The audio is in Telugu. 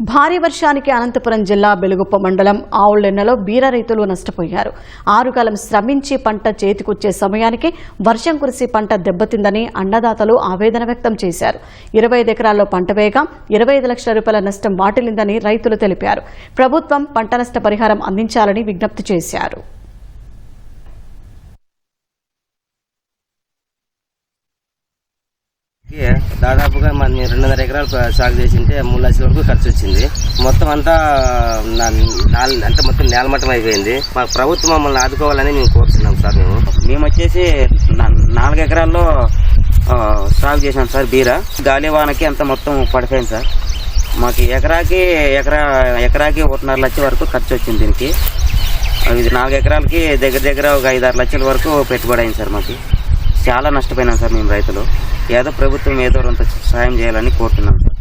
భారీ వర్షానికి అనంతపురం జిల్లా బెలుగుప్ప మండలం ఆవులెన్నలో బీర రైతులు నష్టపోయారు. ఆరుగాలం శ్రమించి పంట చేతికొచ్చే సమయానికి వర్షం కురిసి పంట దెబ్బతిందని అన్నదాతలు ఆవేదన వ్యక్తం చేశారు. ఇరవై ఐదు ఎకరాల్లో పంట వేగం ఇరవై ఐదు లక్షల రూపాయల నష్టం వాటిల్లిందని రైతులు తెలిపారు. ప్రభుత్వం పంట నష్ట పరిహారం అందించాలని విజ్ఞప్తి చేశారు. దాదాపుగా మన రెండున్నర ఎకరాలు ప- సాగు చేసింటే మూడు లక్షల వరకు ఖర్చు వచ్చింది. మొత్తం అంతా నా- అంటే మొత్తం నేలమట్టం అయిపోయింది. మా ప్రభుత్వం మమ్మల్ని ఆదుకోవాలని మేము కోరుతున్నాం సార్ మేము. మేము వచ్చేసి నాలుగు ఎకరాల్లో సాగు చేసాం సార్ బీర. గాలి వానకి అంత మొత్తం పడిపోయింది సార్. మాకు ఎకరాకి ఎకరా ఎకరాకి ఒకటిన్నర లక్షల వరకు ఖర్చు వచ్చింది దీనికి. ఇది నాలుగు ఎకరాలకి దగ్గర దగ్గర ఒక ఐదు ఆరు లక్షల వరకు పెట్టుబడి అయింది సార్ మాకు. చాలా నష్టపోయినాం సార్ మేము రైతులు. ఏదో ప్రభుత్వం ఏదో కొంత సహాయం చేయాలని కోరుతున్నాం సార్.